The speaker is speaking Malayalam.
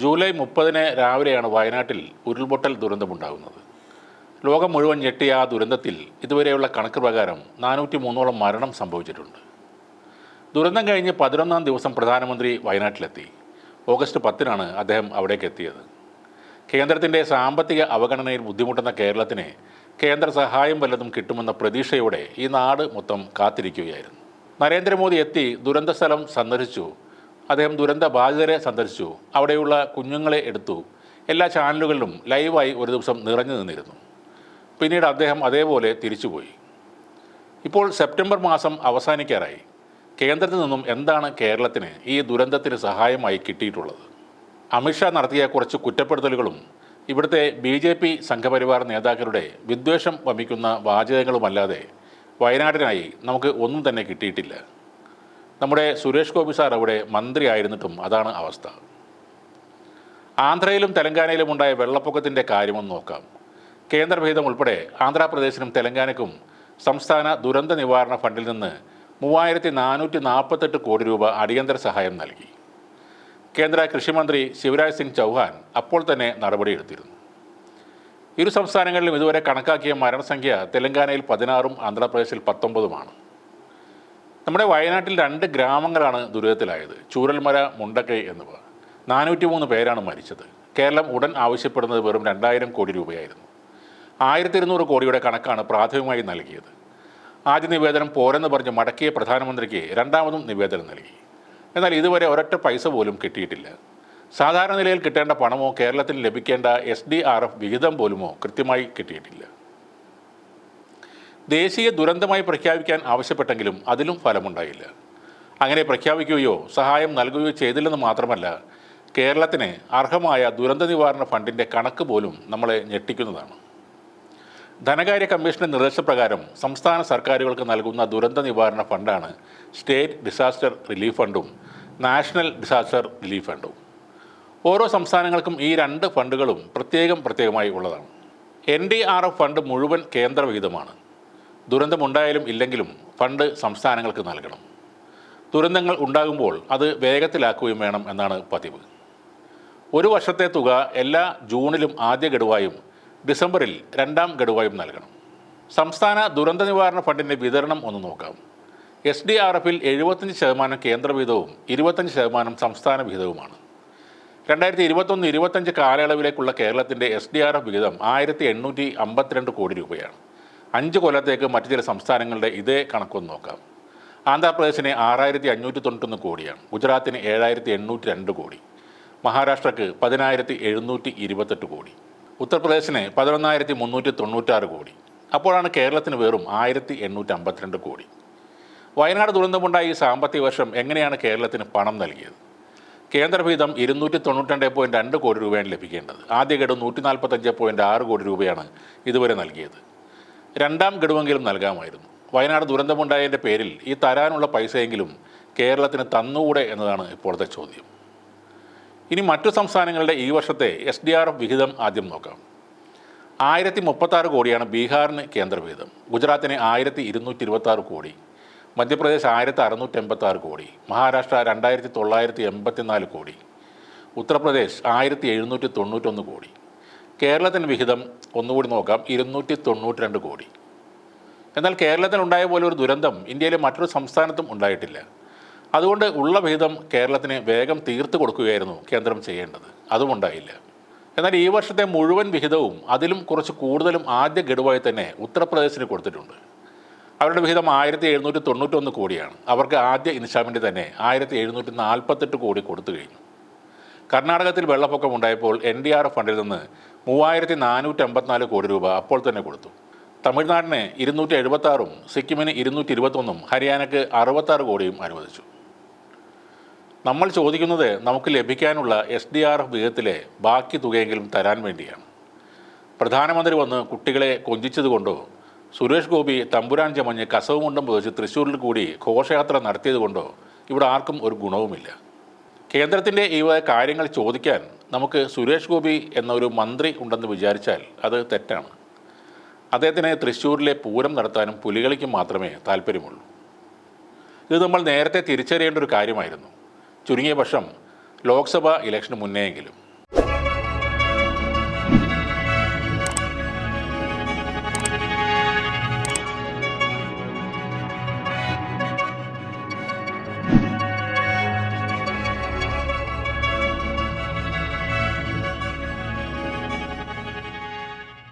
ജൂലൈ മുപ്പതിന് രാവിലെയാണ് വയനാട്ടിൽ ഉരുൾപൊട്ടൽ ദുരന്തമുണ്ടാകുന്നത്. ലോകം മുഴുവൻ ഞെട്ടിയ ആ ദുരന്തത്തിൽ ഇതുവരെയുള്ള കണക്ക് പ്രകാരം നാനൂറ്റി മൂന്നോളം മരണം സംഭവിച്ചിട്ടുണ്ട്. ദുരന്തം കഴിഞ്ഞ് പതിനൊന്നാം ദിവസം പ്രധാനമന്ത്രി വയനാട്ടിലെത്തി. ഓഗസ്റ്റ് പത്തിനാണ് അദ്ദേഹം അവിടേക്ക് എത്തിയത്. കേന്ദ്രത്തിന്റെ സാമ്പത്തിക അവഗണനയിൽ ബുദ്ധിമുട്ടുന്ന കേരളത്തിന് കേന്ദ്ര സഹായം വല്ലതും കിട്ടുമെന്ന പ്രതീക്ഷയോടെ ഈ നാട് മൊത്തം കാത്തിരിക്കുകയായിരുന്നു. നരേന്ദ്രമോദി എത്തി ദുരന്ത സ്ഥലം സന്ദർശിച്ചു. അദ്ദേഹം ദുരന്ത ബാധിതരെ സന്ദർശിച്ചു. അവിടെയുള്ള കുഞ്ഞുങ്ങളെ എടുത്തു. എല്ലാ ചാനലുകളിലും ലൈവായി ഒരു ദിവസം നിറഞ്ഞു നിന്നിരുന്നു. പിന്നീട് അദ്ദേഹം അതേപോലെ തിരിച്ചുപോയി. ഇപ്പോൾ സെപ്റ്റംബർ മാസം അവസാനിക്കാറായി. കേന്ദ്രത്തിൽ നിന്നും എന്താണ് കേരളത്തിന് ഈ ദുരന്തത്തിന് സഹായമായി കിട്ടിയിട്ടുള്ളത്? അമിത്ഷാ നടത്തിയ കുറച്ച് കുറ്റപ്പെടുത്തലുകളും ഇവിടുത്തെ ബി ജെ പി സംഘപരിവാർ നേതാക്കളുടെ വിദ്വേഷം വമിക്കുന്ന വാചകങ്ങളുമല്ലാതെ വയനാടിനായി നമുക്ക് ഒന്നും തന്നെ കിട്ടിയിട്ടില്ല. നമ്മുടെ സുരേഷ് ഗോപി സാർ അവിടെ മന്ത്രിയായിരുന്നിട്ടും അതാണ് അവസ്ഥ. ആന്ധ്രയിലും തെലങ്കാനയിലും ഉണ്ടായ വെള്ളപ്പൊക്കത്തിന്റെ കാര്യമൊന്ന് നോക്കാം. കേന്ദ്രഭേദം ഉൾപ്പെടെ ആന്ധ്രാപ്രദേശിനും തെലങ്കാനയ്ക്കും സംസ്ഥാന ദുരന്ത നിവാരണ ഫണ്ടിൽ നിന്ന് മൂവായിരത്തി നാനൂറ്റി നാൽപ്പത്തെട്ട് കോടി രൂപ അടിയന്തര സഹായം നൽകി. കേന്ദ്ര കൃഷിമന്ത്രി ശിവരാജ് സിംഗ് ചൗഹാൻ അപ്പോൾ തന്നെ നടപടിയെടുത്തിരുന്നു ഇരു സംസ്ഥാനങ്ങളിലും ഇതുവരെ കണക്കാക്കിയ മരണസംഖ്യ തെലങ്കാനയിൽ പതിനാറും ആന്ധ്രാപ്രദേശിൽ പത്തൊമ്പതുമാണ്. നമ്മുടെ വയനാട്ടിൽ രണ്ട് ഗ്രാമങ്ങളാണ് ദുരിതത്തിലായത്. ചൂരൽമല മുണ്ടക്കൈ എന്നിവ. നാനൂറ്റി മൂന്ന് പേരാണ് മരിച്ചത്. കേരളം ഉടൻ ആവശ്യപ്പെടുന്നത് വെറും രണ്ടായിരം കോടി രൂപയായിരുന്നു. ആയിരത്തി ഇരുന്നൂറ് കോടിയുടെ കണക്കാണ് പ്രാഥമികമായി നൽകിയത്. ആദ്യ നിവേദനം പോരെന്ന് പറഞ്ഞ് മടക്കിയ പ്രധാനമന്ത്രിക്ക് രണ്ടാമതും നിവേദനം നൽകി. എന്നാൽ ഇതുവരെ ഒരൊറ്റ പൈസ പോലും കിട്ടിയിട്ടില്ല. സാധാരണ നിലയിൽ കിട്ടേണ്ട പണമോ കേരളത്തിൽ ലഭിക്കേണ്ട എസ് ഡി ആർ എഫ് വിഹിതം പോലുമോ കൃത്യമായി കിട്ടിയിട്ടില്ല. ദേശീയ ദുരന്തമായി പ്രഖ്യാപിക്കാൻ ആവശ്യപ്പെട്ടെങ്കിലും അതിലും ഫലമുണ്ടായില്ല. അങ്ങനെ പ്രഖ്യാപിക്കുകയോ സഹായം നൽകുകയോ ചെയ്തില്ലെന്ന് മാത്രമല്ല കേരളത്തിന് അർഹമായ ദുരന്ത നിവാരണ ഫണ്ടിന്റെ കണക്ക് പോലും നമ്മളെ ഞെട്ടിക്കുന്നതാണ്. ധനകാര്യ കമ്മീഷന്റെ നിർദ്ദേശപ്രകാരം സംസ്ഥാന സർക്കാരുകൾക്ക് നൽകുന്ന ദുരന്ത നിവാരണ ഫണ്ടാണ് സ്റ്റേറ്റ് ഡിസാസ്റ്റർ റിലീഫ് ഫണ്ടും നാഷണൽ ഡിസാസ്റ്റർ റിലീഫ് ഫണ്ടും. ഓരോ സംസ്ഥാനങ്ങൾക്കും ഈ രണ്ട് ഫണ്ടുകളും പ്രത്യേകം പ്രത്യേകമായി ഉള്ളതാണ്. N D R F fund മുഴുവൻ കേന്ദ്ര വിഹിതമാണ് ദുരന്തമുണ്ടായാലും ഇല്ലെങ്കിലും ഫണ്ട് സംസ്ഥാനങ്ങൾക്ക് നൽകണം. ദുരന്തങ്ങൾ ഉണ്ടാകുമ്പോൾ അത് വേഗത്തിലാക്കുകയും വേണം എന്നാണ് പതിവ്. ഒരു വർഷത്തെ തുക എല്ലാ ജൂണിലും ആദ്യ ഗഡുവായും ഡിസംബറിൽ രണ്ടാം ഗഡുവായും നൽകണം. സംസ്ഥാന ദുരന്ത നിവാരണ ഫണ്ടിന്റെ വിതരണം ഒന്ന് നോക്കാം. എസ് ഡി ആർ എഫിൽ എഴുപത്തഞ്ച് ശതമാനം കേന്ദ്ര ഇരുപത്തഞ്ച് ശതമാനം സംസ്ഥാന വിഹിതവുമാണ്. രണ്ടായിരത്തി ഇരുപത്തൊന്ന് ഇരുപത്തഞ്ച് കാലയളവിലേക്കുള്ള കേരളത്തിന്റെ എസ് ഡി ആർ എഫ് വിഹിതം ആയിരത്തി എണ്ണൂറ്റി അമ്പത്തിരണ്ട് കോടി രൂപയാണ്. അഞ്ച് കൊല്ലത്തേക്ക് മറ്റു ചില സംസ്ഥാനങ്ങളുടെ ഇതേ കണക്കൊന്ന് നോക്കാം. ആന്ധ്രാപ്രദേശിന് ആറായിരത്തി അഞ്ഞൂറ്റി തൊണ്ണൂറ്റൊന്ന് കോടിയാണ്. ഗുജറാത്തിന് ഏഴായിരത്തി എണ്ണൂറ്റി രണ്ട് കോടി. മഹാരാഷ്ട്രക്ക് പതിനായിരത്തി എഴുന്നൂറ്റി ഇരുപത്തെട്ട് കോടി. ഉത്തർപ്രദേശിന് പതിനൊന്നായിരത്തി മുന്നൂറ്റി തൊണ്ണൂറ്റാറ് കോടി. അപ്പോഴാണ് കേരളത്തിന് വെറും ആയിരത്തി എണ്ണൂറ്റി അമ്പത്തിരണ്ട് കോടി. വയനാട് ദുരന്തമുണ്ടായ ഈ സാമ്പത്തിക വർഷം എങ്ങനെയാണ് കേരളത്തിന് പണം നൽകിയത്? കേന്ദ്രഭീതം ഇരുന്നൂറ്റി തൊണ്ണൂറ്റി പോയിന്റ് രണ്ട് കോടി രൂപയാണ് ലഭിക്കേണ്ടത്. ആദ്യ ഗഡു നൂറ്റി നാൽപ്പത്തഞ്ച് പോയിന്റ് ആറ് കോടി രൂപയാണ് ഇതുവരെ നൽകിയത്. രണ്ടാം ഗഡുവെങ്കിലും നൽകാമായിരുന്നു. വയനാട് ദുരന്തമുണ്ടായതിന്റെ പേരിൽ ഈ തരാനുള്ള പൈസയെങ്കിലും കേരളത്തിന് തന്നുകൂടെ എന്നതാണ് ഇപ്പോഴത്തെ ചോദ്യം. ഇനി മറ്റു സംസ്ഥാനങ്ങളുടെ ഈ വർഷത്തെ എസ് ഡി ആർ എഫ് വിഹിതം ആദ്യം നോക്കാം. ആയിരത്തി മുപ്പത്താറ് കോടിയാണ് ബീഹാറിന് കേന്ദ്ര വിഹിതം ഗുജറാത്തിന് ആയിരത്തി ഇരുന്നൂറ്റി ഇരുപത്താറ് കോടി. മധ്യപ്രദേശ് ആയിരത്തി അറുന്നൂറ്റി എൺപത്താറ് കോടി. മഹാരാഷ്ട്ര രണ്ടായിരത്തി തൊള്ളായിരത്തി എൺപത്തിനാല് കോടി. ഉത്തർപ്രദേശ് ആയിരത്തി എഴുന്നൂറ്റി തൊണ്ണൂറ്റൊന്ന് കോടി. കേരളത്തിന് വിഹിതം ഒന്നുകൂടി നോക്കാം. ഇരുന്നൂറ്റി തൊണ്ണൂറ്റി രണ്ട് കോടി. എന്നാൽ കേരളത്തിനുണ്ടായ പോലെ ഒരു ദുരന്തം ഇന്ത്യയിലെ മറ്റൊരു സംസ്ഥാനത്തും ഉണ്ടായിട്ടില്ല. അതുകൊണ്ട് ഉള്ള വിഹിതം കേരളത്തിന് വേഗം തീർത്തു കൊടുക്കുകയായിരുന്നു കേന്ദ്രം ചെയ്യേണ്ടത്. അതും ഉണ്ടായില്ല എന്നാൽ ഈ വർഷത്തെ മുഴുവൻ വിഹിതവും അതിലും കുറച്ച് കൂടുതലും ആദ്യ ഗഡുവായി തന്നെ ഉത്തർപ്രദേശിന് കൊടുത്തിട്ടുണ്ട്. അവരുടെ വിഹിതം ആയിരത്തി എഴുന്നൂറ്റി തൊണ്ണൂറ്റൊന്ന് കോടിയാണ്. അവർക്ക് ആദ്യ ഇൻസ്റ്റാൾമെന്റ് തന്നെ ആയിരത്തി എഴുന്നൂറ്റി നാൽപ്പത്തെട്ട് കോടി കൊടുത്തു കഴിഞ്ഞു. കർണാടകത്തിൽ വെള്ളപ്പൊക്കം ഉണ്ടായപ്പോൾ എൻ ഡി ആർ എഫ് ഫണ്ടിൽ നിന്ന് മൂവായിരത്തി നാനൂറ്റി അമ്പത്തിനാല് കോടി രൂപ അപ്പോൾ തന്നെ കൊടുത്തു. തമിഴ്നാടിന് ഇരുന്നൂറ്റി എഴുപത്താറും സിക്കിമിന് ഇരുന്നൂറ്റി ഇരുപത്തൊന്നും ഹരിയാനയ്ക്ക് അറുപത്താറ് കോടിയും അനുവദിച്ചു. നമ്മൾ ചോദിക്കുന്നത് നമുക്ക് ലഭിക്കാനുള്ള എസ് ഡി ആർ എഫ് വിഹിതത്തിലെ ബാക്കി തുകയെങ്കിലും തരാൻ വേണ്ടിയാണ്. പ്രധാനമന്ത്രി വന്ന് കുട്ടികളെ കൊഞ്ചിച്ചതുകൊണ്ടോ സുരേഷ് ഗോപി തമ്പുരാൻ ചമഞ്ഞ് കസവുമുണ്ടം പുതച്ച് തൃശ്ശൂരിൽ കൂടി ഘോഷയാത്ര നടത്തിയതുകൊണ്ടോ ഇവിടെ ആർക്കും ഒരു ഗുണവുമില്ല. കേന്ദ്രത്തിന്റെ ഈ കാര്യങ്ങൾ ചോദിക്കാൻ നമുക്ക് സുരേഷ് ഗോപി എന്ന ഒരു മന്ത്രി ഉണ്ടെന്ന് വിചാരിച്ചാൽ അത് തെറ്റാണ്. അദ്ദേഹത്തിന് തൃശ്ശൂരിലെ പൂരം നടത്താനും പുലികളിക്കും മാത്രമേ താല്പര്യമുള്ളൂ. ഇത് നമ്മൾ നേരത്തെ തിരിച്ചറിയേണ്ട ഒരു കാര്യമായിരുന്നു. ചുരുങ്ങിയ പക്ഷം ലോക്സഭ ഇലക്ഷന് മുന്നെയെങ്കിലും.